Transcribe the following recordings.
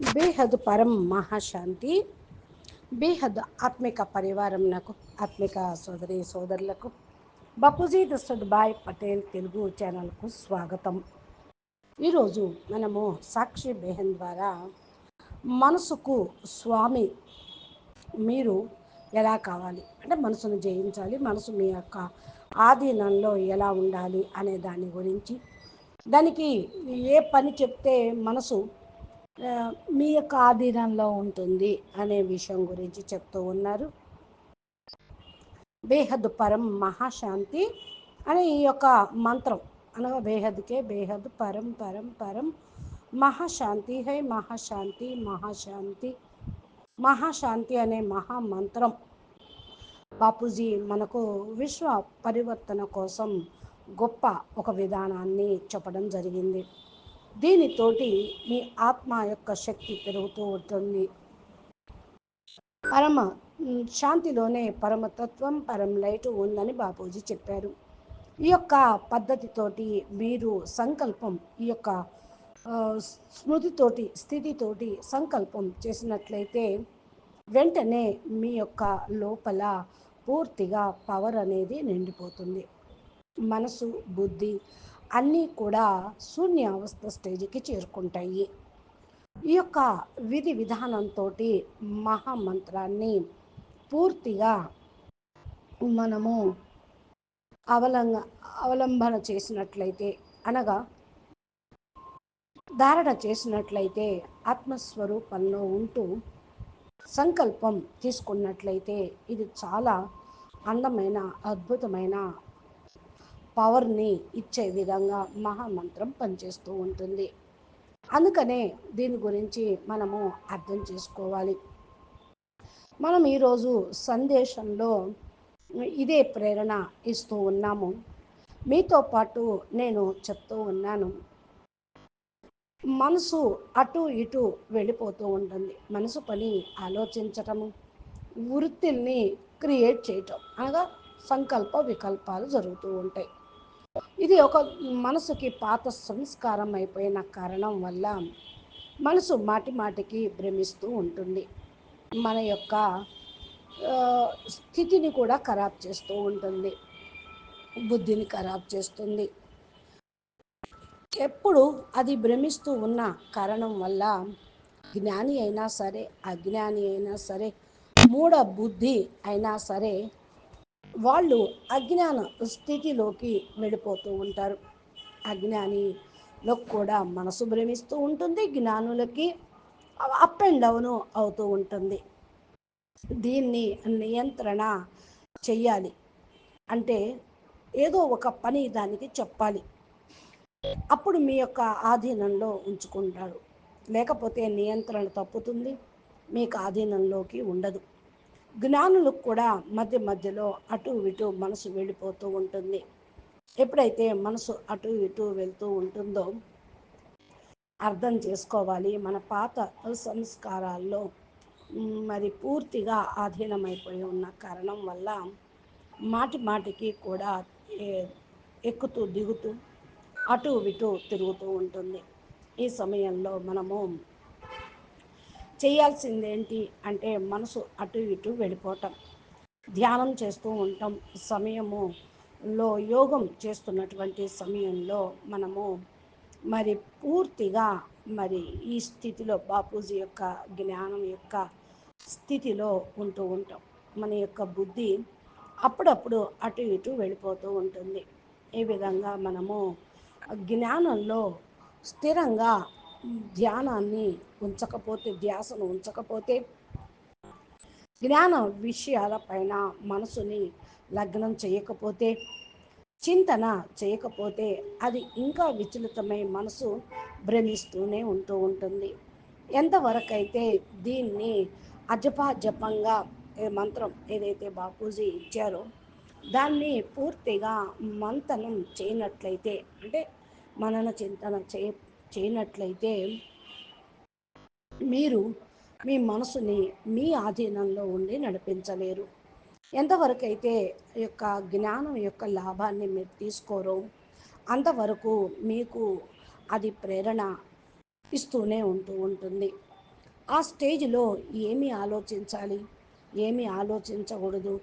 బేహద్ పరం మహాశాంతి బేహద్ ఆత్మిక పరివారం నాకు ఆత్మిక సోదరి సోదరులకు. బపుజీ దస్తద్ బాయ్ పటేల్ తెలుగు ఛానల్కు స్వాగతం. ఈరోజు మనము సాక్షి బేహన్ ద్వారా మనసుకు స్వామి మీరు ఎలా కావాలి? అంటే మనసును జయించాలి మనసు మీ యొక్క ఆధీనంలో ఎలా ఉండాలి అనే దాని గురించి. దానికి ఏ పని చెప్తే మనసు మీ యొక్క ఆధీనంలో ఉంటుంది అనే విషయం గురించి చెప్తూ ఉన్నారు. బేహద్ పరం మహాశాంతి అనే ఈ యొక్క మంత్రం అనగా బేహద్కే బేహద్ పరం పరం పరం మహాశాంతి హై మహాశాంతి మహాశాంతి. మహాశాంతి అనే మహామంత్రం బాపూజీ మనకు విశ్వ పరివర్తన కోసం గొప్ప ఒక విధానాన్ని చెప్పడం జరిగింది. దీనితోటి మీ ఆత్మ యొక్క శక్తి పెరుగుతూ ఉంటుంది. పరమ శాంతిలోనే పరమతత్వం పరం లైట్ ఉందని బాపూజీ చెప్పారు. ఈ యొక్క పద్ధతితోటి మీరు సంకల్పం ఈ యొక్క స్మృతితోటి స్థితితోటి సంకల్పం చేసినట్లయితే వెంటనే మీ యొక్క లోపల పూర్తిగా పవర్ అనేది నిండిపోతుంది. మనసు బుద్ధి అన్నీ కూడా శూన్యావస్థ స్టేజ్కి చేరుకుంటాయి. ఈ యొక్క విధి విధానంతో మహామంత్రాన్ని పూర్తిగా మనము అవలంగ అవలంబన చేసినట్లయితే అనగా ధారణ చేసినట్లయితే ఆత్మస్వరూపంలో ఉంటూ సంకల్పం తీసుకున్నట్లయితే ఇది చాలా అందమైన అద్భుతమైన పవర్ని ఇచ్చే విధంగా మహామంత్రం పనిచేస్తూ ఉంటుంది. అందుకనే దీని గురించి మనము అర్థం చేసుకోవాలి. మనం ఈరోజు సందేశంలో ఇదే ప్రేరణ ఇస్తూ ఉన్నాము. మీతో పాటు నేను చెప్తూ ఉన్నాను. మనసు అటు ఇటు వెళ్ళిపోతూ ఉంటుంది. మనసు పని ఆలోచించటము వృత్తిల్ని క్రియేట్ చేయటం అనగా సంకల్ప వికల్పాలు జరుగుతూ ఉంటాయి. ఇది ఒక మనసుకి పాత సంస్కారం అయిపోయిన కారణం వల్ల మనసు మాటి మాటికి భ్రమిస్తూ ఉంటుంది. మన యొక్క స్థితిని కూడా ఖరాబ్ చేస్తూ ఉంటుంది. బుద్ధిని ఖరాబ్ చేస్తుంది. ఎప్పుడు అది భ్రమిస్తూ ఉన్న కారణం వల్ల జ్ఞాని అయినా సరే అజ్ఞాని అయినా సరే మూఢ బుద్ధి అయినా సరే వాళ్ళు అజ్ఞాన స్థితిలోకి వెళ్ళిపోతూ ఉంటారు. అజ్ఞానిలో కూడా మనసు భ్రమిస్తూ ఉంటుంది జ్ఞానులకి అప్ అండ్ డౌన్ అవుతూ ఉంటుంది. దీన్ని నియంత్రణ చెయ్యాలి. అంటే ఏదో ఒక పని దానికి చెప్పాలి. అప్పుడు మీ యొక్క ఆధీనంలో ఉంచుకుంటారు. లేకపోతే నియంత్రణ తప్పుతుంది మీకు ఆధీనంలోకి ఉండదు. జ్ఞానులకు కూడా మధ్య మధ్యలో అటు ఇటు మనసు వెళ్ళిపోతూ ఉంటుంది. ఎప్పుడైతే మనసు అటు ఇటు వెళ్తూ ఉంటుందో అర్థం చేసుకోవాలి. మన పాత సంస్కారాల్లో మరి పూర్తిగా ఆధీనమైపోయి ఉన్న కారణం వల్ల మాటి మాటికి కూడా ఎక్కుతూ దిగుతూ అటు ఇటు తిరుగుతూ ఉంటుంది. ఈ సమయంలో మనము చేయాల్సిందేంటి అంటే మనసు అటు ఇటు వెళ్ళిపోవటం. ధ్యానం చేస్తూ ఉంటాం. సమయములో యోగం చేస్తున్నటువంటి సమయంలో మనము మరి పూర్తిగా మరి ఈ స్థితిలో బాపూజీ యొక్క జ్ఞానం యొక్క స్థితిలో ఉంటూ ఉంటాం. మన యొక్క బుద్ధి అప్పుడప్పుడు అటు ఇటు వెళ్ళిపోతూ ఉంటుంది. ఈ విధంగా మనము జ్ఞానంలో స్థిరంగా ధ్యానాన్ని ఉంచకపోతే ధ్యాసను ఉంచకపోతే జ్ఞాన విషయాలపైన మనసుని లగ్నం చేయకపోతే చింతన చేయకపోతే అది ఇంకా విచలితమై మనసు భ్రమిస్తూనే ఉంటూ ఉంటుంది. ఎంతవరకైతే దీన్ని అజపాజపంగా ఏ మంత్రం ఏదైతే బాపూజీ ఇచ్చారో దాన్ని పూర్తిగా మంతనం చేయనట్లయితే అంటే మనన చింతన చేయ చేయనట్లయితే మీరు మీ మనసుని మీ ఆధీనంలో ఉండి నడిపించలేరు. ఎంతవరకైతే ఈ యొక్క జ్ఞానం యొక్క లాభాన్ని మీరు తీసుకోరో అంతవరకు మీకు అది ప్రేరణ ఇస్తూనే ఉంటూ ఉంటుంది. ఆ స్టేజ్లో ఏమి ఆలోచించాలి? ఏమి ఆలోచించకూడదు?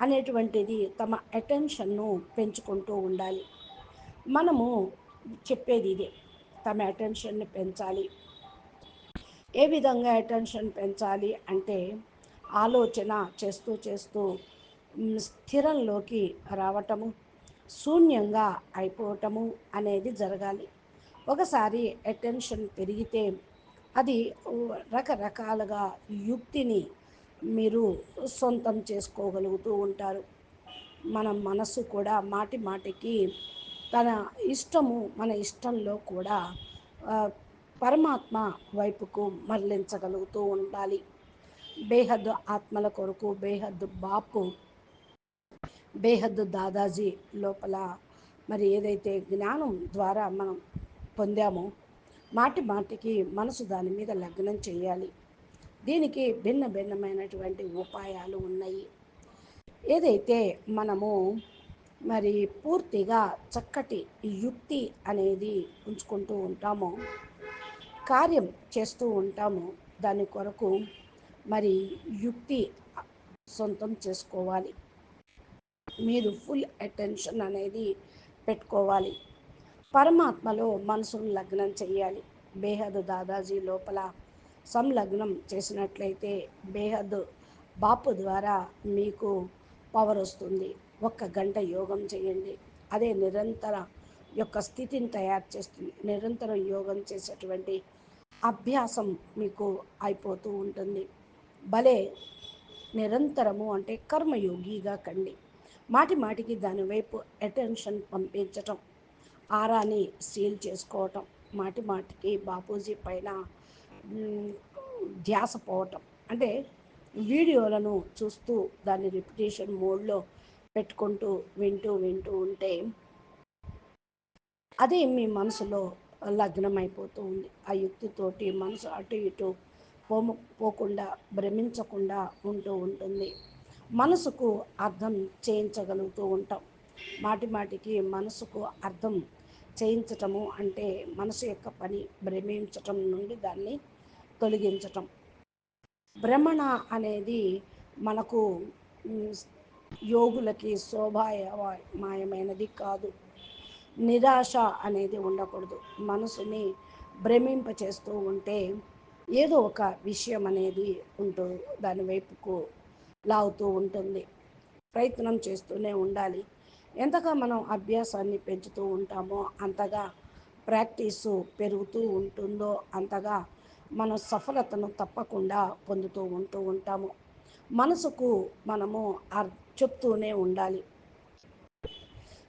అనేటువంటిది తమ అటెన్షన్ను పెంచుకుంటూ ఉండాలి. మనము చెప్పేది ఇదే. తమ అటెన్షన్ని పెంచాలి. ఏ విధంగా అటెన్షన్ పెంచాలి అంటే ఆలోచన చేస్తూ చేస్తూ స్థిరంలోకి రావటము శూన్యంగా అయిపోవటము అనేది జరగాలి. ఒకసారి అటెన్షన్ పెరిగితే అది రకరకాలుగా యుక్తిని మీరు సొంతం చేసుకోగలుగుతూ ఉంటారు. మన మనసు కూడా మాటి మాటికి తన ఇష్టము మన ఇష్టంలో కూడా పరమాత్మ వైపుకు మరలించగలుగుతూ ఉండాలి. బేహద్దు ఆత్మల కొరకు బేహద్దు బాపు బేహద్దు దాదాజీ లోపల మరి ఏదైతే జ్ఞానం ద్వారా మనం పొందామో మాటి మాటికి మనసు దాని మీద లగ్నం చేయాలి. దీనికి భిన్న భిన్నమైనటువంటి ఉపాయాలు ఉన్నాయి. ఏదైతే మనము మరి పూర్తిగా చక్కటి యుక్తి అనేది ఉంచుకుంటూ ఉంటాము కార్యం చేస్తూ ఉంటాము. దాని కొరకు మరి యుక్తి సొంతం చేసుకోవాలి. మీరు ఫుల్ అటెన్షన్ అనేది పెట్టుకోవాలి. పరమాత్మలో మనసును లగ్నం చేయాలి. బేహద్ దాదాజీ లోపల సంలగ్నం చేసినట్లయితే బేహద్ బాపు ద్వారా మీకు పవర్ వస్తుంది. ఒక్క గంట యోగం చేయండి. అదే నిరంతర యొక్క స్థితిని తయారు చేస్తుంది. నిరంతరం యోగం చేసేటువంటి అభ్యాసం మీకు అయిపోతూ ఉంటుంది. భలే నిరంతరము అంటే కర్మయోగిగా కండి. మాటి మాటికి దానివైపు అటెన్షన్ పంపించటం ఆరాని సీల్ చేసుకోవటం మాటి మాటికి బాపూజీ పైన ధ్యాస పోవటం. అంటే వీడియోలను చూస్తూ దాన్ని రిపిటేషన్ మోడ్లో పెట్టుకుంటూ వింటూ వింటూ ఉంటే అది మీ మనసులో లగ్నమైపోతూ ఉంది. ఆ యుక్తితోటి మనసు అటు ఇటు పోము పోకుండా భ్రమించకుండా ఉంటూ ఉంటుంది. మనసుకు అర్థం చేయించగలుగుతూ ఉంటాం. మాటి మాటికి మనసుకు అర్థం చేయించటము అంటే మనసు యొక్క పని భ్రమించటం నుండి దాన్ని తొలగించటం. భ్రమణ అనేది మనకు యోగులకి శోభాయమాయమైనది కాదు. నిరాశ అనేది ఉండకూడదు. మనసుని భ్రమింపచేస్తూ ఉంటే ఏదో ఒక విషయం అనేది ఉంటూ దాని వైపుకు లాగుతూ ఉంటుంది. ప్రయత్నం చేస్తూనే ఉండాలి. ఎంతగా మనం అభ్యాసాన్ని పెంచుతూ ఉంటామో అంతగా ప్రాక్టీసు పెరుగుతూ ఉంటుందో అంతగా మన సఫలతను తప్పకుండా పొందుతూ ఉంటూ ఉంటాము. మనసుకు మనము చెప్తూనే ఉండాలి.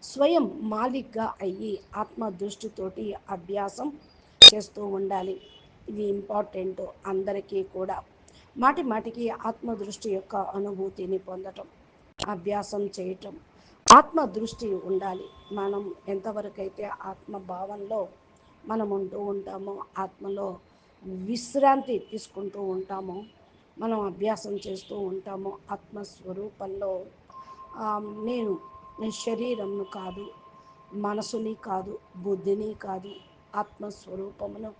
స్వయం మాలిక్గా అయ్యి ఆత్మ దృష్టితోటి అభ్యాసం చేస్తూ ఉండాలి. ఇది ఇంపార్టెంట్ అందరికీ కూడా. మాటి మాటికి ఆత్మదృష్టి యొక్క అనుభూతిని పొందటం అభ్యాసం చేయటం ఆత్మ దృష్టి ఉండాలి. మనం ఎంతవరకైతే ఆత్మభావంలో మనం ఉంటూ ఉంటామో ఆత్మలో విశ్రాంతి తీసుకుంటూ ఉంటామో మనం అభ్యాసం చేస్తూ ఉంటామో ఆత్మస్వరూపంలో నేను శరీరంను కాదు మనసుని కాదు బుద్ధిని కాదు ఆత్మస్వరూపమును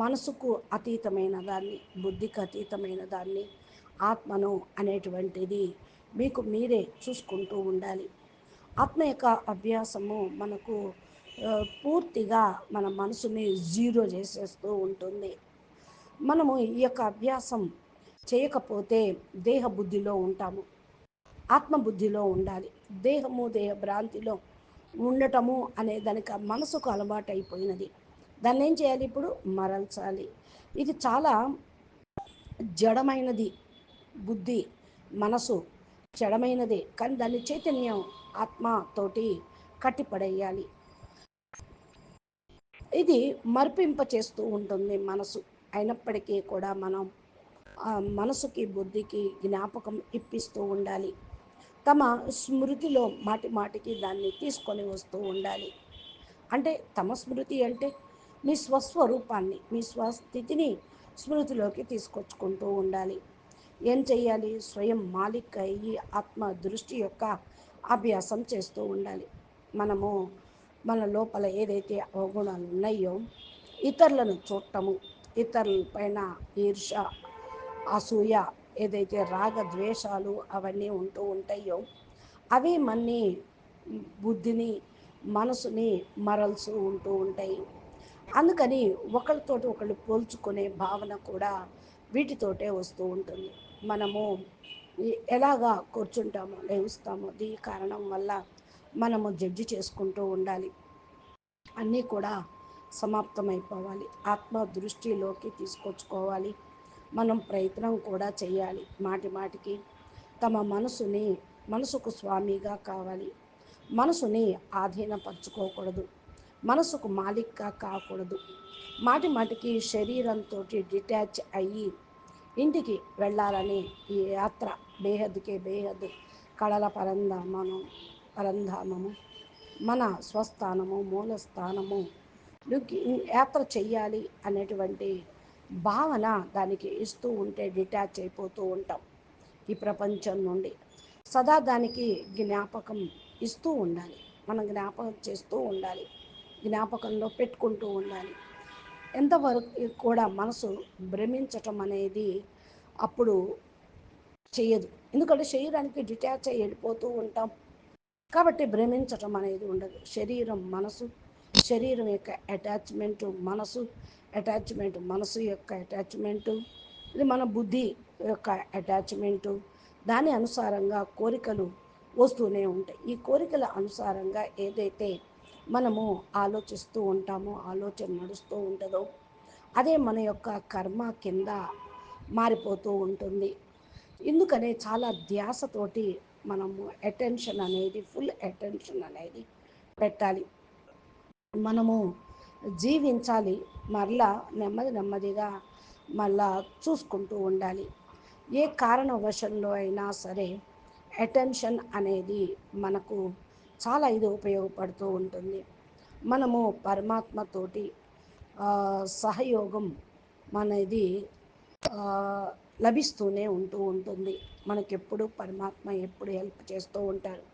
మనసుకు అతీతమైన దాన్ని బుద్ధికి అతీతమైన దాన్ని ఆత్మను అనేటువంటిది మీకు మీరే చూసుకుంటూ ఉండాలి. ఆత్మ యొక్క అభ్యాసము మనకు పూర్తిగా మన మనసుని జీరో చేసేస్తూ ఉంటుంది. మనము ఈ యొక్క అభ్యాసం చేయకపోతే దేహ బుద్ధిలో ఉంటాము. ఆత్మబుద్ధిలో ఉండాలి. దేహము దేహ భ్రాంతిలో ఉండటము అనే దానికి మనసుకు అలవాటు అయిపోయినది దాన్ని ఏం చేయాలి ఇప్పుడు? మరల్చాలి. ఇది చాలా జడమైనది బుద్ధి మనసు జడమైనదే కానీ దాన్ని చైతన్యం ఆత్మతోటి కట్టిపడేయాలి. ఇది మరిపింప చేస్తూ ఉంటుంది మనసు. అయినప్పటికీ కూడా మనం మనసుకి బుద్ధికి జ్ఞాపకం ఇప్పిస్తూ ఉండాలి. తమ స్మృతిలో మాటి మాటికి దాన్ని తీసుకొని వస్తూ ఉండాలి. అంటే తమ స్మృతి అంటే మీ స్వస్వరూపాన్ని మీ స్వస్థితిని స్మృతిలోకి తీసుకొచ్చుకుంటూ ఉండాలి. ఏం చేయాలి స్వయం మాలిక్ అయ్యి ఆత్మ దృష్టి యొక్క అభ్యాసం చేస్తూ ఉండాలి. మనము మన లోపల ఏదైతే అవగుణాలు ఉన్నాయో ఇతరులను చూడటము ఇతరుల పైన ఈర్ష అసూయ ఏదైతే రాగ ద్వేషాలు అవన్నీ ఉంటూ ఉంటాయో అవి మన్ని బుద్ధిని మనసుని మరల్స్తూ ఉంటూ ఉంటాయి. అందుకని ఒకరితోటి ఒకళ్ళు పోల్చుకునే భావన కూడా వీటితోటే వస్తూ ఉంటుంది. మనము ఎలాగా కూర్చుంటామో లేవుస్తామో దీ కారణం వల్ల మనము జడ్జి చేసుకుంటూ ఉండాలి. అన్నీ కూడా సమాప్తమైపోవాలి. ఆత్మ దృష్టిలోకి తీసుకొచ్చుకోవాలి. మనం ప్రయత్నం కూడా చేయాలి. మాటి మాటికి తమ మనసుని మనసుకు స్వామిగా కావాలి. మనసుని ఆధీనపరచుకోకూడదు. మనసుకు మాలిక్గా కాకూడదు. మాటి మాటికి శరీరంతో డిటాచ్ అయ్యి ఇంటికి వెళ్ళాలని ఈ యాత్ర బేహద్కే బేహద్ కళల పరంధామను పరంధామము మన స్వస్థానము మూలస్థానము యాత్ర చెయ్యాలి అనేటువంటి భావన దానికి ఇస్తూ ఉంటే డిటాచ్ అయిపోతూ ఉంటాం ఈ ప్రపంచం నుండి. సదా దానికి జ్ఞాపకం ఇస్తూ ఉండాలి. మనం జ్ఞాపకం చేస్తూ ఉండాలి. జ్ఞాపకంలో పెట్టుకుంటూ ఉండాలి. ఎంతవరకు కూడా మనసు భ్రమించటం అనేది అప్పుడు చేయదు. ఎందుకంటే శరీరానికి డిటాచ్ అయ్యి వెళ్ళిపోతూ ఉంటాం. కాబట్టి భ్రమించటం అనేది ఉండదు. శరీరం మనసు శరీరం యొక్క అటాచ్మెంటు మనసు అటాచ్మెంట్ మనసు యొక్క అటాచ్మెంటు ఇది మన బుద్ధి యొక్క అటాచ్మెంటు దాని అనుసారంగా కోరికలు వస్తూనే ఉంటాయి. ఈ కోరికల అనుసారంగా ఏదైతే మనము ఆలోచిస్తూ ఉంటామో ఆలోచన నడుస్తూ ఉంటుందో అదే మన యొక్క కర్మ కింద మారిపోతూ ఉంటుంది. ఎందుకనే చాలా ధ్యాసతోటి మనము అటెన్షన్ అనేది ఫుల్ అటెన్షన్ అనేది పెట్టాలి. మనము జీవించాలి మరలా నెమ్మది నెమ్మదిగా మళ్ళా చూసుకుంటూ ఉండాలి. ఏ కారణవశంలో అయినా సరే అటెన్షన్ అనేది మనకు చాలా ఇది ఉపయోగపడుతూ ఉంటుంది. మనము పరమాత్మతోటి సహయోగం అనేది లభిస్తూనే ఉంటూ ఉంటుంది. మనకెప్పుడు పరమాత్మ ఎప్పుడు హెల్ప్ చేస్తూ ఉంటారు.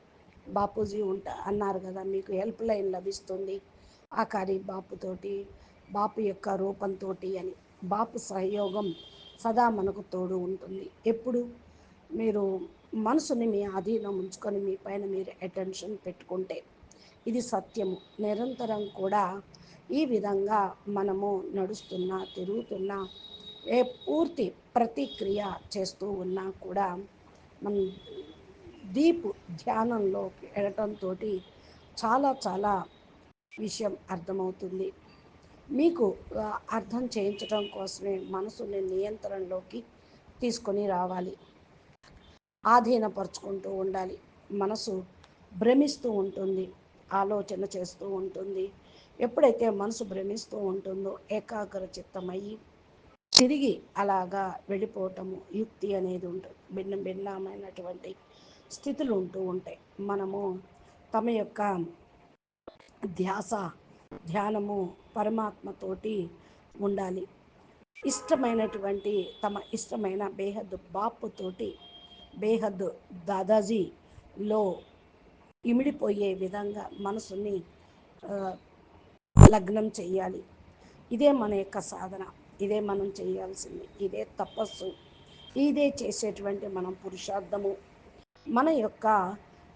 బాపూజీ ఉంటా అన్నారు కదా మీకు హెల్ప్ లైన్ లభిస్తుంది. ఆ కారి బాపుతోటి బాపు యొక్క రూపంతో అని బాపు సహయోగం సదా మనకు తోడు ఉంటుంది. ఎప్పుడు? మీరు మనసుని మీ అధీనం ఉంచుకొని మీ పైన మీరు అటెన్షన్ పెట్టుకుంటే ఇది సత్యము. నిరంతరం కూడా ఈ విధంగా మనము నడుస్తున్నా తిరుగుతున్నా ఏ పూర్తి ప్రతిక్రియ చేస్తూ ఉన్నా కూడా మన డీప్ ధ్యానంలోకి వెళ్ళటంతో చాలా చాలా విషయం అర్థమవుతుంది. మీకు అర్థం చేయించడం కోసమే మనసుని నియంత్రణలోకి తీసుకొని రావాలి. ఆధీనపరుచుకుంటూ ఉండాలి. మనసు భ్రమిస్తూ ఉంటుంది. ఆలోచన చేస్తూ ఉంటుంది. ఎప్పుడైతే మనసు భ్రమిస్తూ ఉంటుందో ఏకాగ్ర చిత్తమయ్యి తిరిగి అలాగా వెళ్ళిపోవటము యుక్తి అనేది ఉంటుంది. భిన్న భిన్నమైనటువంటి స్థితులు ఉంటూ ఉంటాయి. మనము తమ యొక్క ధ్యాస ధ్యానము పరమాత్మతోటి ఉండాలి. ఇష్టమైనటువంటి తమ ఇష్టమైన బేహద్ బాపుతోటి బేహద్ దాదాజీలో ఇమిడిపోయే విధంగా మనసుని లగ్నం చేయాలి ఇదే మన యొక్క సాధన. ఇదే మనం చేయాల్సింది ఇదే తపస్సు. ఇదే చేసేటువంటి మనం పురుషార్థము. మన యొక్క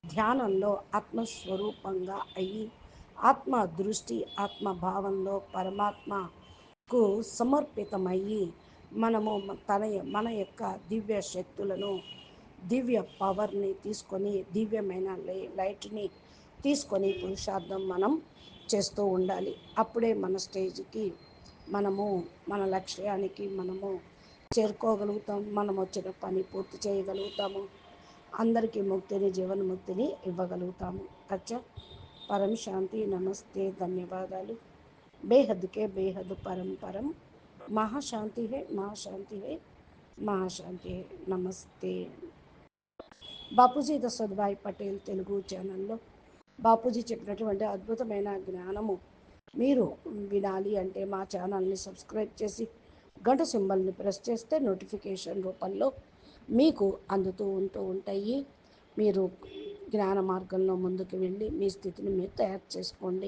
ధ్యానంలో ఆత్మస్వరూపంగా అయ్యి ఆత్మ దృష్టి ఆత్మభావంలో పరమాత్మకు సమర్పితమయ్యి మనము తన మన యొక్క దివ్య శక్తులను దివ్య పవర్ని తీసుకొని దివ్యమైన లైట్ని తీసుకొని పురుషార్థం మనం చేస్తూ ఉండాలి. అప్పుడే మన స్టేజ్కి మనము మన లక్ష్యానికి మనము చేరుకోగలుగుతాం. మనం వచ్చిన పని పూర్తి చేయగలుగుతాము. అందరికీ ముక్తిని జీవన్ముక్తిని ఇవ్వగలుగుతాము. అచ్చా పరం శాంతి నమస్తే ధన్యవాదాలు. బేహద్కే బేహద్ పరం పరం. మహాశాంతి హే మహాశాంతి హే మహాశాంతి హే నమస్తే. బాపూజీ దశరథభాయ్ పటేల్ తెలుగు ఛానల్లో బాపూజీ చెప్పినటువంటి అద్భుతమైన జ్ఞానము మీరు వినాలి అంటే మా ఛానల్ని సబ్స్క్రైబ్ చేసి గంట సింబల్ని ప్రెస్ చేస్తే నోటిఫికేషన్ రూపంలో మీకు అందుతూ ఉంటూ ఉంటాయి. మీరు జ్ఞాన మార్గంలో ముందుకు వెళ్ళి మీ స్థితిని మీరు తయారు చేసుకోండి.